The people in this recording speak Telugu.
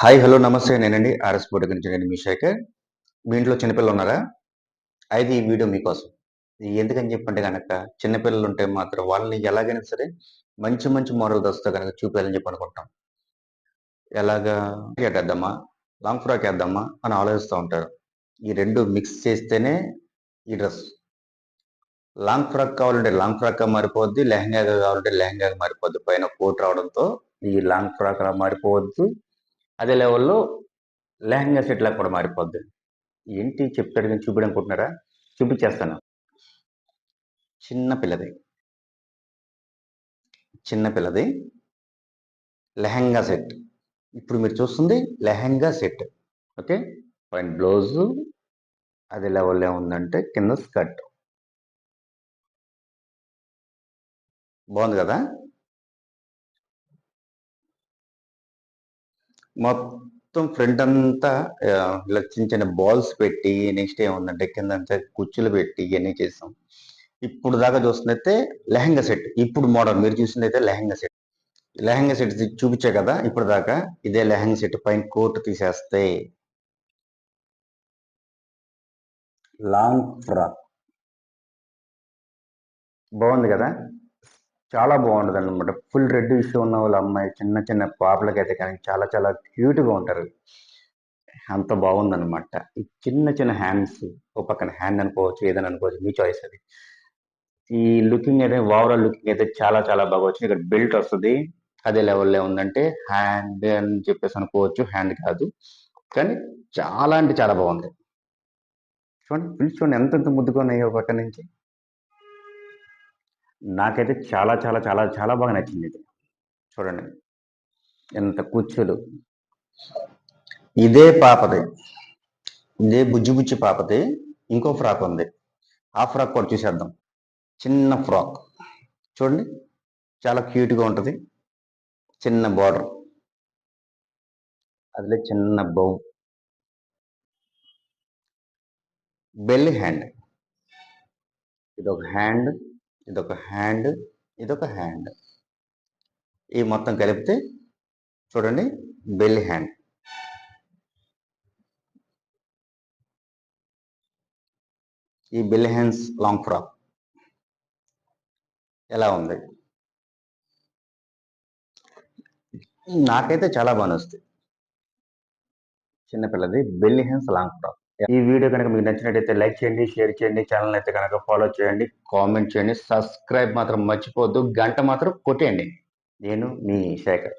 హాయ్ హలో నమస్తే. నేనండి ఆర్ఎస్ బోర్డు గురించి నేను మీ శేఖర్. మీ ఇంట్లో చిన్నపిల్లలు ఉన్నారా? అయితే ఈ వీడియో మీకోసం. ఎందుకని చెప్పంటే కనుక చిన్నపిల్లలు ఉంటే మాత్రం వాళ్ళని ఎలాగైనా సరే మంచి మంచి మోడల్ డ్రెస్తో కనుక చూపించాలని చెప్పి అనుకుంటాం. ఎలాగా వేద్దామా లాంగ్ ఫ్రాక్ వేద్దామా? అని ఆలోచిస్తూ ఉంటారు. ఈ రెండు మిక్స్ చేస్తేనే ఈ డ్రెస్ లాంగ్ ఫ్రాక్ కావాలంటే లాంగ్ ఫ్రాక్ మారిపోద్ది. లెహంగాగా కావాలంటే లెహంగాగా మారిపోద్ది. పైన కోట్ రావడంతో ఈ లాంగ్ ఫ్రాక్ అలా మారిపోవద్దు. అదే లెవెల్లో లెహంగా సెట్ లాగా కూడా మారిపోద్ది. ఏంటి చెప్తాడు నేను చూపించనుకుంటున్నారా చూపించేస్తాను. చిన్న పిల్లది. చిన్న పిల్లది. లెహంగా సెట్. ఇప్పుడు మీరు చూస్తుంది లెహంగా సెట్. ఓకే? పైన బ్లౌజు. అదే లెవెల్లో ఉందంటే కింద స్కర్ట్. బాగుంది కదా? మొత్తం ఫ్రంట్ అంతా ఇలా చిన్న చిన్న బాల్స్ పెట్టి నెక్స్ట్ ఏముందంటే కింద అంతా కుర్చీలు పెట్టి ఇవన్నీ చేసాం ఇప్పుడు దాకా చూస్తుందైతే లెహంగా సెట్. ఇప్పుడు మోడల్. మీరు చూసిందైతే లెహంగా సెట్. లెహంగా సెట్ చూపించే కదా ఇప్పుడు దాకా ఇదే లెహంగా సెట్ పైన కోట్ తీసేస్తే. Long frock. బాగుంది కదా? చాలా బాగుంటుంది అనమాట ఫుల్ రెడ్ ఇష్యూ ఉన్న వాళ్ళ అమ్మాయి చిన్న చిన్న పాపలకి అయితే కానీ చాలా చాలా క్యూట్గా ఉంటారు. అంత బాగుందనమాట ఈ చిన్న చిన్న హ్యాండ్స్ ఒక పక్కన హ్యాండ్ అనుకోవచ్చు ఏదైనా అనుకోవచ్చు మీ చాయిస్ అది. ఈ లుకింగ్ అయితే ఓవరాల్ లుకింగ్ అయితే చాలా చాలా బాగా వచ్చింది. ఇక్కడ బెల్ట్ వస్తుంది. అదే లెవెల్లో ఉందంటే హ్యాండ్ అని చెప్పేసి అనుకోవచ్చు హ్యాండ్ కాదు. కానీ చాలా అంటే చాలా బాగుంది. చూడండి పిలుచుకోండి చూడండి ఎంత ఎంత ముద్దుగా ఉన్నాయో ఒక పక్క నుంచి నాకైతే చాలా చాలా చాలా చాలా బాగా నచ్చింది ఇది. చూడండి. ఎంత కూర్చోలు. ఇదే పాపది. ఇదే బుజ్జి బుజ్జి పాపది. ఇంకో ఫ్రాక్ ఉంది. ఆ ఫ్రాక్ కూడా చూసేద్దాం. చిన్న ఫ్రాక్. చూడండి. చాలా క్యూట్గా ఉంటుంది. చిన్న బార్డర్. అదిలే చిన్న బౌ. Belly hand. ఇది ఒక హ్యాండ్. ఇదొక హ్యాండ్ ఇదొక హ్యాండ్ ఈ మొత్తం కలిపితే చూడండి బెల్లి హ్యాండ్ ఈ బెల్లి హ్యాండ్స్ లాంగ్ ఫ్రాక్ ఎలా ఉంది? నాకైతే చాలా బాగా వస్తుంది. చిన్నపిల్లది బెల్లి హ్యాండ్స్ లాంగ్ ఫ్రాక్ ఈ వీడియో కనుక మీకు నచ్చినట్టయితే లైక్ చేయండి షేర్ చేయండి ఛానల్ అయితే కనుక ఫాలో చేయండి. కామెంట్ చేయండి సబ్స్క్రైబ్ మాత్రం మర్చిపోవద్దు గంట మాత్రం కొట్టేయండి. నేను మీ శేఖర్.